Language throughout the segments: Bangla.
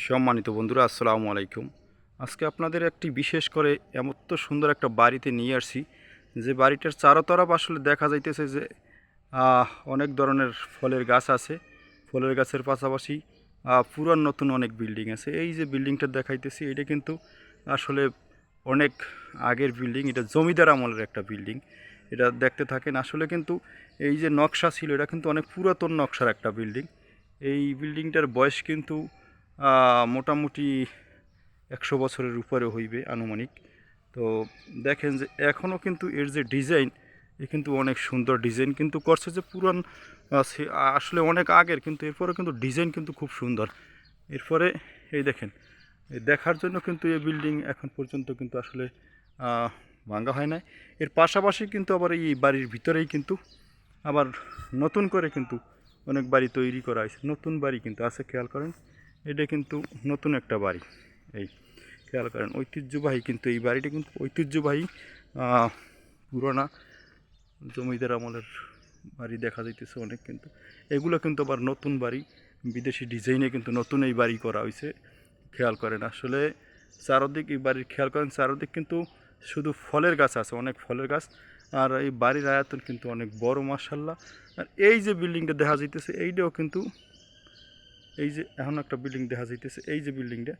সম্মানিত বন্ধুরা, আসসালামু আলাইকুম। আজকে আপনাদের একটি বিশেষ করে এমন তো সুন্দর একটা বাড়িতে নিয়ে আসছি। যে বাড়িটার চারতরফ আসলে দেখা যাইতেছে যে অনেক ধরনের ফলের গাছ আছে। ফলের গাছের পাশাপাশি পুরান নতুন অনেক বিল্ডিং আছে। এই যে বিল্ডিংটা দেখাইতেছি, এটা কিন্তু আসলে অনেক আগের বিল্ডিং। এটা জমিদার আমলের একটা বিল্ডিং। এটা দেখতে থাকেন, আসলে কিন্তু এই যে নকশা ছিল, এটা কিন্তু অনেক পুরাতন নকশার একটা বিল্ডিং। এই বিল্ডিংটার বয়স কিন্তু মোটামুটি একশো বছরের উপরে হইবে আনুমানিক। তো দেখেন যে এখনও কিন্তু এর যে ডিজাইন এ কিন্তু অনেক সুন্দর ডিজাইন কিন্তু করছে যে পুরান আসলে অনেক আগের কিন্তু এরপরে কিন্তু ডিজাইন কিন্তু খুব সুন্দর। এরপরে এই দেখেন দেখার জন্য কিন্তু এই বিল্ডিং এখন পর্যন্ত কিন্তু আসলে আহ, ভাঙা হয় নাই। এর পাশাপাশি কিন্তু আবার এই বাড়ির ভিতরেই কিন্তু আবার নতুন করে কিন্তু অনেক বাড়ি তৈরি করা হয়েছে। নতুন বাড়ি কিন্তু আছে খেয়াল করেন। এটা কিন্তু নতুন একটা বাড়ি। এই খেয়াল করেন, ঐতিহ্যবাহী কিন্তু এই বাড়িটা কিন্তু ঐতিহ্যবাহী পুরোনা জমিদার আমলের বাড়ি দেখা যাইতেছে অনেক কিন্তু। এগুলো কিন্তু আবার নতুন বাড়ি, বিদেশি ডিজাইনে কিন্তু নতুন এই বাড়ি করা হয়েছে খেয়াল করেন। আসলে চারদিক এই বাড়ির খেয়াল করেন, চারদিক কিন্তু শুধু ফলের গাছ আছে, অনেক ফলের গাছ, আর এই বাড়ির আয়তন কিন্তু অনেক বড় মার্শাল্লাহ আর এই যে বিল্ডিংটা দেখা যাইতেছে, এইটাও কিন্তু এই যে এখন একটা বিল্ডিং দেখা যাইতেছে, এই যে বিল্ডিংটা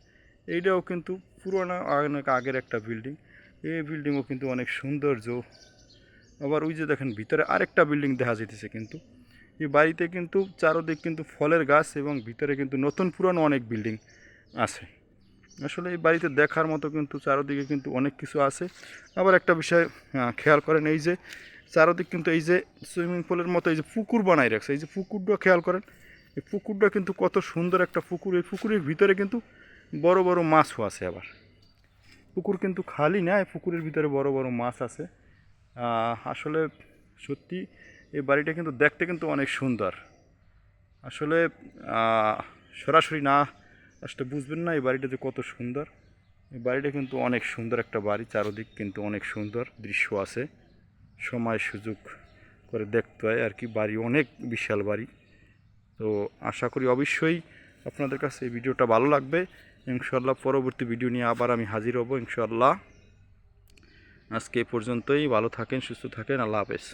এইটাও কিন্তু পুরোনো অনেক আগের একটা বিল্ডিং এই বিল্ডিংও কিন্তু অনেক সৌন্দর্য। আবার ওই যে দেখেন, ভিতরে আরেকটা বিল্ডিং দেখা যাইতেছে কিন্তু। এই বাড়িতে কিন্তু চারোদিক কিন্তু ফলের গাছ এবং ভিতরে কিন্তু নতুন পুরানো অনেক বিল্ডিং আছে। আসলে এই বাড়িতে দেখার মতো কিন্তু চারোদিকে কিন্তু অনেক কিছু আছে। আবার একটা বিষয় খেয়াল করেন, এই যে চারোদিক কিন্তু এই যে সুইমিং পুলের মতো এই যে পুকুর বানাই রাখছে। এই যে পুকুরটা খেয়াল করেন এই পুকুরটা কিন্তু কত সুন্দর একটা পুকুর। এই পুকুরের ভিতরে কিন্তু বড় বড় মাছও আছে আবার। পুকুর কিন্তু খালি না, এই পুকুরের ভিতরে বড় বড় মাছ আছে। আসলে সত্যি এই বাড়িটা কিন্তু দেখতে কিন্তু অনেক সুন্দর। আসলে সরাসরি না আসলে বুঝবেন না এই বাড়িটা যে কত সুন্দর। এই বাড়িটা কিন্তু অনেক সুন্দর একটা বাড়ি, চারদিক কিন্তু অনেক সুন্দর দৃশ্য আছে। সময় সুযোগ করে দেখতে হয় আর কি, বাড়ি অনেক বিশাল বাড়ি। তো আশা করি অবশ্যই আপনাদের কাছে এই ভিডিওটা ভালো লাগবে। ইনশাল্লাহ পরবর্তী ভিডিও নিয়ে আবার আমি হাজির হব ইনশাল্লাহ আজকে এ পর্যন্তই, ভালো থাকেন, সুস্থ থাকেন, আল্লাহ হাফেজ।